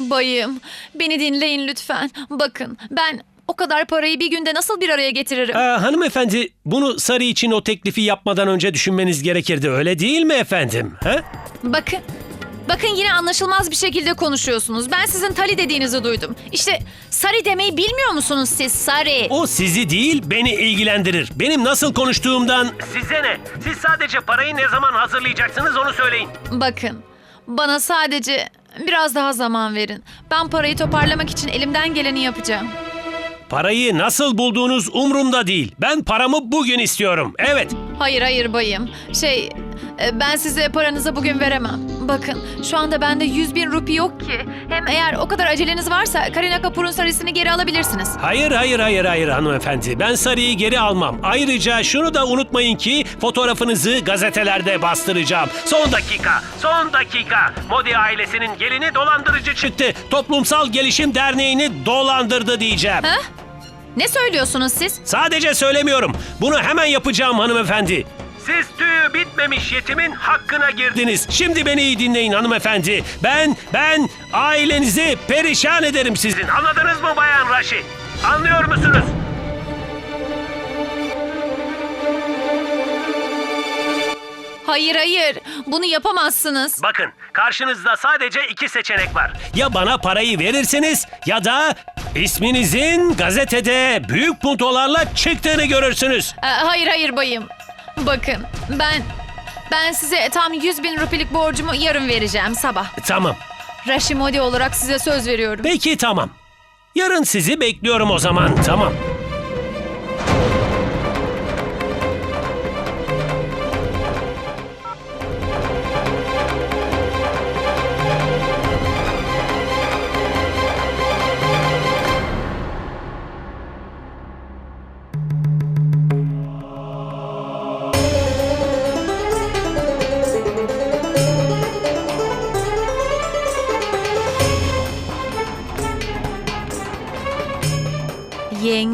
Bayım, beni dinleyin lütfen. Bakın, ben o kadar parayı bir günde nasıl bir araya getiririm? Ee, hanımefendi bunu Sarı için o teklifi yapmadan önce düşünmeniz gerekirdi öyle değil mi efendim? He? Bakın. Bakın yine anlaşılmaz bir şekilde konuşuyorsunuz. Ben sizin Tali dediğinizi duydum. İşte Sari demeyi bilmiyor musunuz siz Sari? O sizi değil beni ilgilendirir. Benim nasıl konuştuğumdan... Size ne? Siz sadece parayı ne zaman hazırlayacaksınız onu söyleyin. Bakın, bana sadece biraz daha zaman verin. Ben parayı toparlamak için elimden geleni yapacağım. Parayı nasıl bulduğunuz umurumda değil. Ben paramı bugün istiyorum. Evet. Hayır hayır bayım. Şey, e, ben size paranızı bugün veremem. Bakın, şu anda bende 100 bin rupi yok ki. Hem eğer o kadar aceleniz varsa Karina Kapur'un sarısını geri alabilirsiniz. Hayır hayır hayır hayır hanımefendi. Ben Sarı'yı geri almam. Ayrıca şunu da unutmayın ki fotoğrafınızı gazetelerde bastıracağım. Son dakika, son dakika. Modi ailesinin gelini dolandırıcı çıktı. Toplumsal Gelişim Derneği'ni dolandırdı diyeceğim. Ha? Ne söylüyorsunuz siz? Sadece söylemiyorum. Bunu hemen yapacağım hanımefendi. Siz tüyü bitmemiş yetimin hakkına girdiniz. Şimdi beni iyi dinleyin hanımefendi. Ben, ben ailenizi perişan ederim sizin. Anladınız mı Bayan Raşi? Anlıyor musunuz? Hayır hayır, bunu yapamazsınız. Bakın karşınızda sadece iki seçenek var. Ya bana parayı verirsiniz ya da isminizin gazetede büyük puntolarla çıktığını görürsünüz. E, hayır hayır bayım. Bakın, ben ben size tam 100 bin rupilik borcumu yarın vereceğim sabah. Tamam. Rashimodi olarak size söz veriyorum. Peki tamam. Yarın sizi bekliyorum o zaman. Tamam.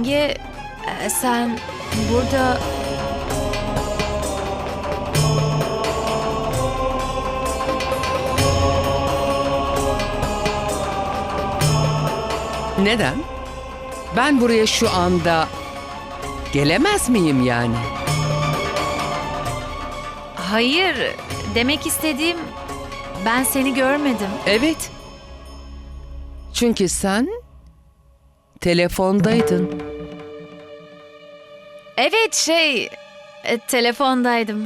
Yenge, e, sen burada... Neden? Ben buraya şu anda gelemez miyim yani? Hayır, demek istediğim ben seni görmedim. Evet. Çünkü sen telefondaydın. Evet şey, e, telefondaydım.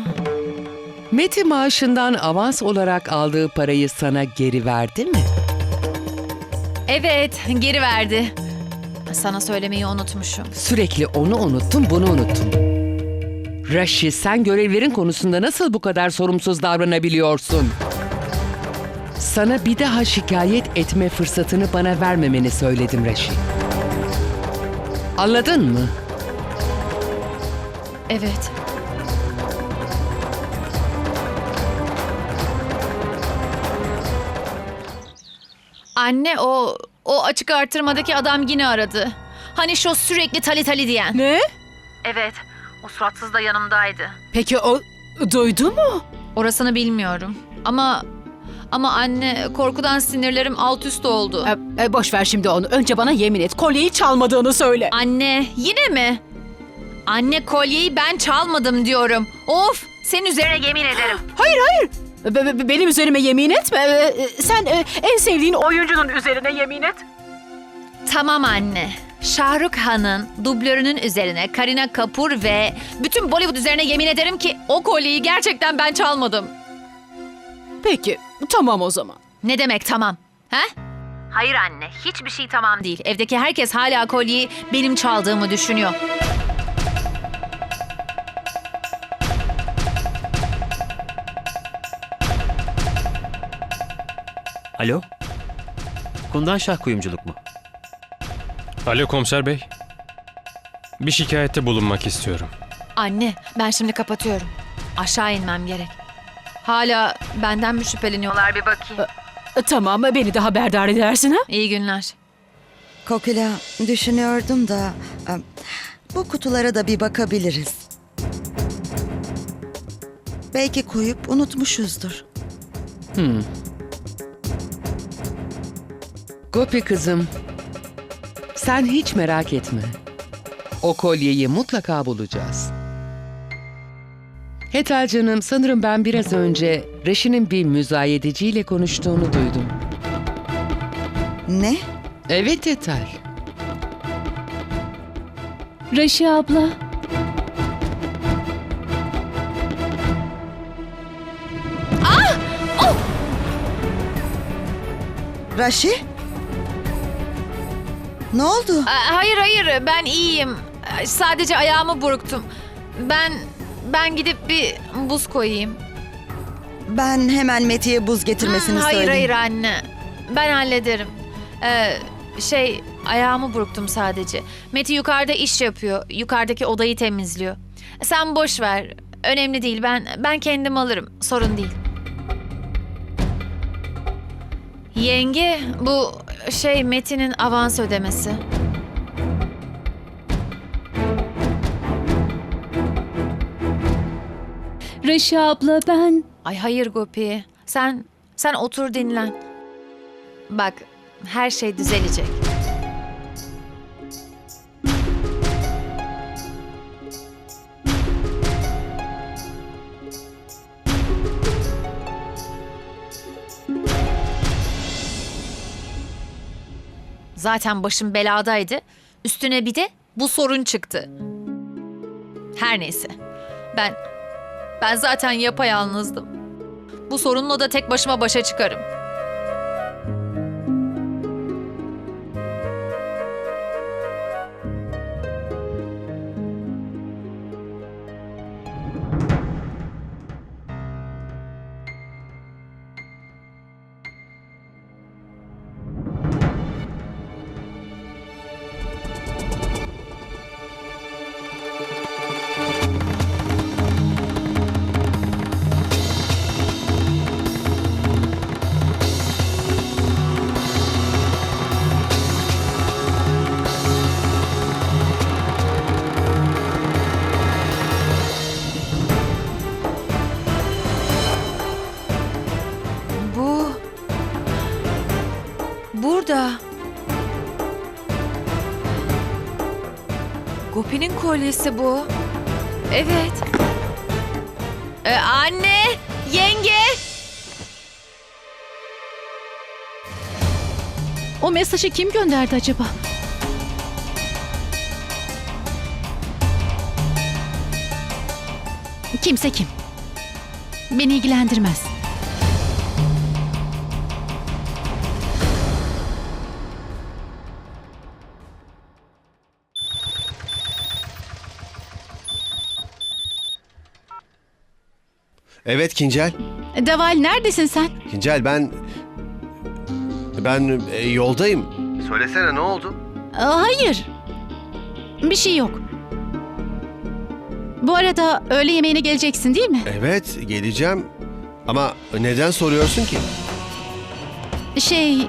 Meti maaşından avans olarak aldığı parayı sana geri verdi mi? Evet, geri verdi. Sana söylemeyi unutmuşum. Sürekli onu unuttun, bunu unuttun. Raşi, sen görevlerin konusunda nasıl bu kadar sorumsuz davranabiliyorsun? Sana bir daha şikayet etme fırsatını bana vermemeni söyledim Raşi. Anladın mı? Evet. Anne o o açık artırmadaki adam yine aradı. Hani şu sürekli tali tali diyen. Ne? Evet. O suratsız da yanımdaydı. Peki o duydu mu? Orasını bilmiyorum. Ama ama anne korkudan sinirlerim alt üst oldu. E, e, boş ver şimdi onu. Önce bana yemin et. Kolyeyi çalmadığını söyle. Anne yine mi? Anne kolyeyi ben çalmadım diyorum. Of senin üzerine yemin ederim. Hayır hayır. Be- be- benim üzerime yemin etme. E, e, sen e, en sevdiğin oyuncunun üzerine yemin et. Tamam anne. Şahrukh Han'ın dublörünün üzerine Karina Kapur ve bütün Bollywood üzerine yemin ederim ki o kolyeyi gerçekten ben çalmadım. Peki tamam o zaman. Ne demek tamam? He? Hayır anne, hiçbir şey tamam değil. Evdeki herkes hala kolyeyi benim çaldığımı düşünüyor. Alo? Kundan Şah kuyumculuk mu? Alo komiser bey. Bir şikayette bulunmak istiyorum. Anne, ben şimdi kapatıyorum. Aşağı inmem gerek. Hala benden mi şüpheleniyorlar bir bakayım. E, tamam beni de haberdar edersin ha? İyi günler. Kokila düşünüyordum da e, bu kutulara da bir bakabiliriz. Belki koyup unutmuşuzdur. Hmm. Gopi kızım, sen hiç merak etme. O kolyeyi mutlaka bulacağız. Hetal canım, sanırım ben biraz önce Reşi'nin bir müzayedeciyle konuştuğunu duydum. Ne? Evet Hetal. Raşi abla. Raşi? Ne oldu? Aa, Hayır hayır ben iyiyim. Sadece ayağımı burktum. Ben ben gidip bir buz koyayım. Ben hemen Meti'ye buz getirmesini Hmm, hayır söyleyeyim. hayır anne. Ben hallederim. Ee, şey ayağımı burktum sadece. Meti yukarıda iş yapıyor. Yukarıdaki odayı temizliyor. Sen boş ver. Önemli değil. Ben ben kendim alırım. Sorun değil. Yenge, bu şey Metin'in avans ödemesi. Raşi abla ben... Ay hayır Gopi. Sen sen otur dinlen. Bak her şey düzelecek. Zaten başım beladaydı. Üstüne bir de bu sorun çıktı. Her neyse. Ben ben zaten yapayalnızdım. Bu sorunla da tek başıma başa çıkarım. Gopi'nin kolyesi bu. Evet. Ee, anne, yenge. O mesajı kim gönderdi acaba? Kimse kim? Beni ilgilendirmez. Evet Kincel. Deval neredesin sen? Kincel ben... Ben e, yoldayım. Söylesene ne oldu? Aa, hayır. Bir şey yok. Bu arada öğle yemeğine geleceksin değil mi? Evet geleceğim. Ama neden soruyorsun ki? Şey...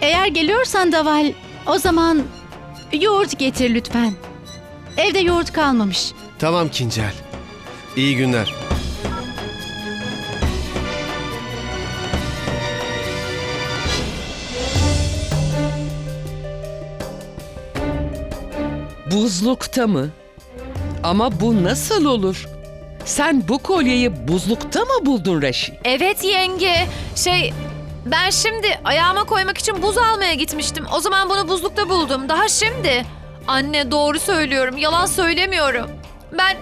Eğer geliyorsan Daval, o zaman yoğurt getir lütfen. Evde yoğurt kalmamış. Tamam Kincel. İyi günler. Buzlukta mı? Ama bu nasıl olur? Sen bu kolyeyi buzlukta mı buldun Reşi? Evet yenge. Şey, ben şimdi ayağıma koymak için buz almaya gitmiştim. O zaman bunu buzlukta buldum. Daha şimdi. Anne doğru söylüyorum. Yalan söylemiyorum. Ben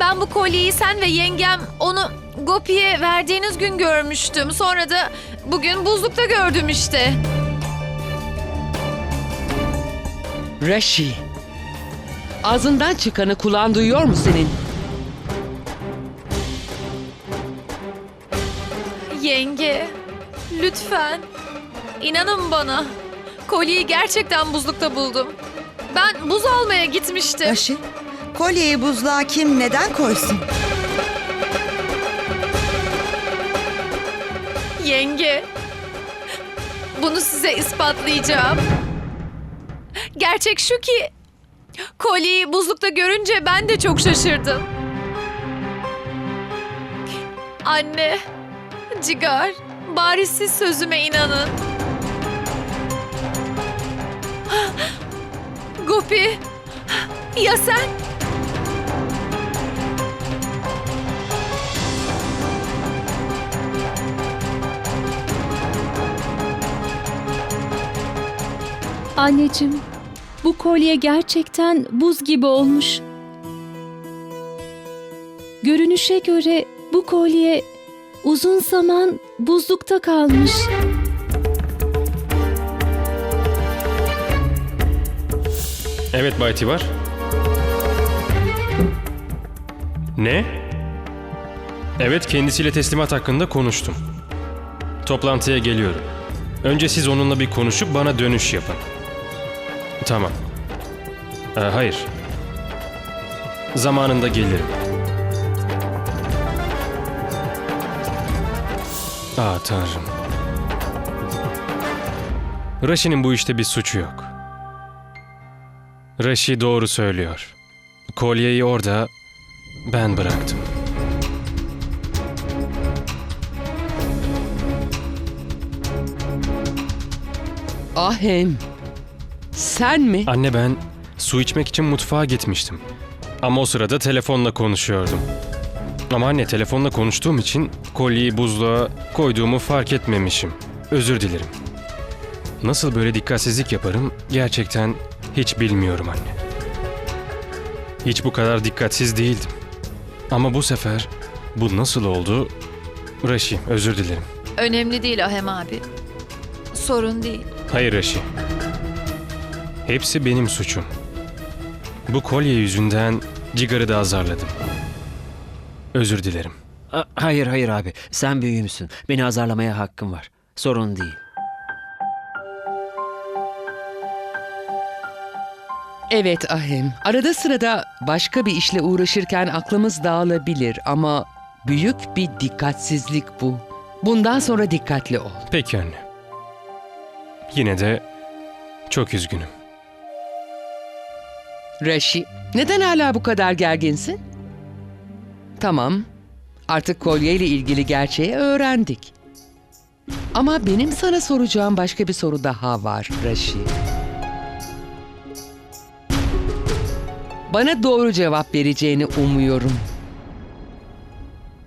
ben bu kolyeyi sen ve yengem onu Gopi'ye verdiğiniz gün görmüştüm. Sonra da bugün buzlukta gördüm işte. Reşi. Ağzından çıkanı kulağın duyuyor mu senin? Yenge, lütfen. İnanın bana. Kolyeyi gerçekten buzlukta buldum. Ben buz almaya gitmiştim. Raşi, kolyeyi buzluğa kim neden koysun? Yenge. Bunu size ispatlayacağım. Gerçek şu ki kolyeyi buzlukta görünce ben de çok şaşırdım. Anne, Cigar, Bari siz sözüme inanın. Gopi, ya sen? Anneciğim, bu kolye gerçekten buz gibi olmuş. Görünüşe göre bu kolye uzun zaman buzlukta kalmış. Evet Bay Tivar. Ne? Evet kendisiyle teslimat hakkında konuştum. Toplantıya geliyorum. Önce siz onunla bir konuşup bana dönüş yapın. Tamam. Ee, hayır. Zamanında gelirim. Aa tanrım. Raşi'nin bu işte bir suçu yok. Raşi doğru söylüyor. Kolyeyi orada ben bıraktım. Ahem. Sen mi? Anne ben su içmek için mutfağa gitmiştim. Ama o sırada telefonla konuşuyordum. Ama anne telefonla konuştuğum için kolyeyi buzluğa koyduğumu fark etmemişim. Özür dilerim. Nasıl böyle dikkatsizlik yaparım gerçekten hiç bilmiyorum anne. Hiç bu kadar dikkatsiz değildim. Ama bu sefer bu nasıl oldu? Raşi özür dilerim. Önemli değil Ahem abi. Sorun değil. Hayır Raşi. Hepsi benim suçum. Bu kolye yüzünden Cigar'ı da azarladım. Özür dilerim. A- hayır hayır abi. Sen büyüğümsün. Beni azarlamaya hakkın var. Sorun değil. Evet Ahem. Arada sırada başka bir işle uğraşırken aklımız dağılabilir ama büyük bir dikkatsizlik bu. Bundan sonra dikkatli ol. Peki anne. Yine de çok üzgünüm. Raşi, neden hala bu kadar gerginsin? Tamam, artık kolyeyle ilgili gerçeği öğrendik. Ama benim sana soracağım başka bir soru daha var Raşi. Bana doğru cevap vereceğini umuyorum.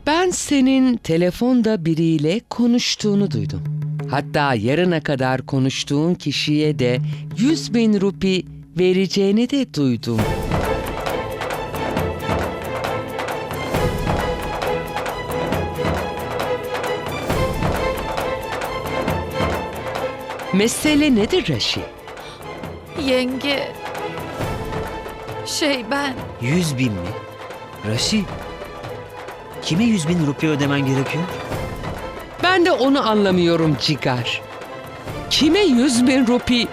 Ben senin telefonda biriyle konuştuğunu duydum. Hatta yarına kadar konuştuğun kişiye de 100 bin rupi vereceğini de duydum. Mesele nedir Raşi? Yenge... Şey ben... Yüz bin mi? Raşi. Kime yüz bin rupiye ödemen gerekiyor? Ben de onu anlamıyorum Cigar. Kime 100 bin rupi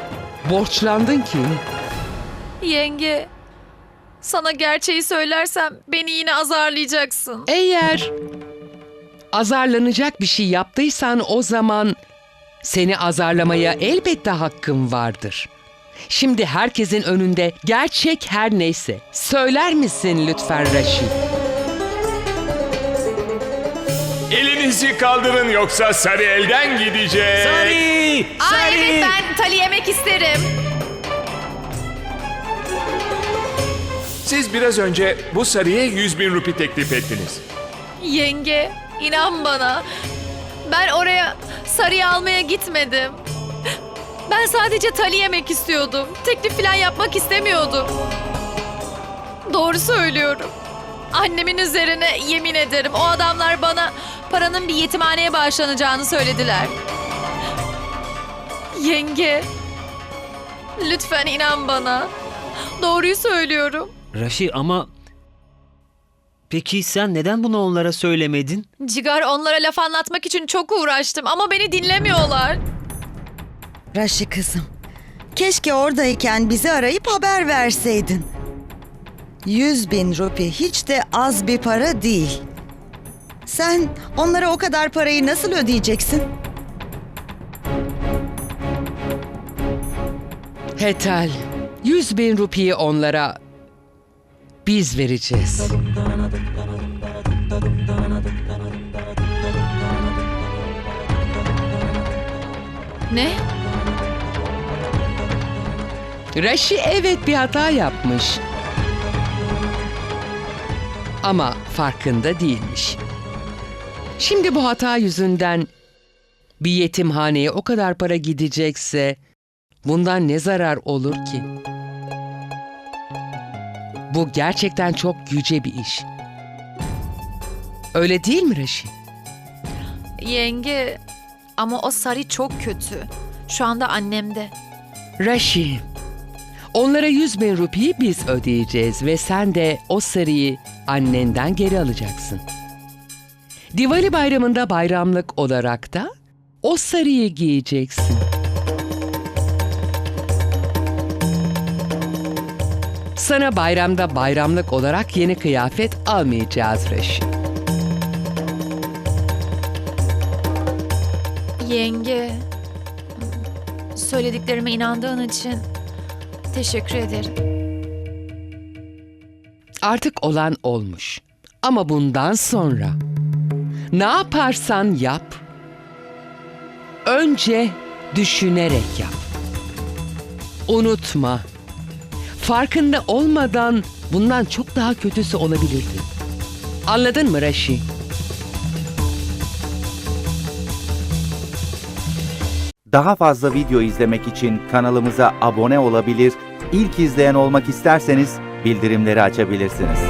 borçlandın ki? Yenge... Sana gerçeği söylersem beni yine azarlayacaksın. Eğer azarlanacak bir şey yaptıysan o zaman seni azarlamaya elbette hakkım vardır. Şimdi herkesin önünde gerçek her neyse söyler misin lütfen Raşi? Elinizi kaldırın yoksa sarı elden gidecek. Sari! Aa evet ben tali yemek isterim. Siz biraz önce bu sarıya 100 bin rupi teklif ettiniz. Yenge inan bana. Ben oraya sarıyı almaya gitmedim. Ben sadece tali yemek istiyordum. Teklif falan yapmak istemiyordum. Doğru söylüyorum. Annemin üzerine yemin ederim o adamlar bana paranın bir yetimhaneye bağışlanacağını söylediler. Yenge, lütfen inan bana. Doğruyu söylüyorum. Raşi ama... Peki sen neden bunu onlara söylemedin? Cigar onlara laf anlatmak için çok uğraştım ama beni dinlemiyorlar. Raşi kızım. Keşke oradayken bizi arayıp haber verseydin. Yüz bin rupi hiç de az bir para değil. Sen onlara o kadar parayı nasıl ödeyeceksin? Hetal, 100 bin rupiyi onlara biz vereceğiz. Ne? Raşi evet bir hata yapmış. Ama farkında değilmiş. Şimdi bu hata yüzünden bir yetimhaneye o kadar para gidecekse bundan ne zarar olur ki? Bu gerçekten çok yüce bir iş. Öyle değil mi Raşi? Yenge ama o sarı çok kötü. Şu anda annemde. Raşi, onlara 100 bin rupiyi biz ödeyeceğiz ve sen de o sarıyı annenden geri alacaksın. Diwali bayramında bayramlık olarak da o sarıyı giyeceksin. Sana bayramda bayramlık olarak yeni kıyafet almayacağız Raşi. Yenge. Söylediklerime inandığın için teşekkür ederim. Artık olan olmuş. Ama bundan sonra ne yaparsan yap, önce düşünerek yap. Unutma. Farkında olmadan bundan çok daha kötüsü olabilirdi. Anladın mı Raşi? Daha fazla video izlemek için kanalımıza abone olabilir, ilk izleyen olmak isterseniz bildirimleri açabilirsiniz.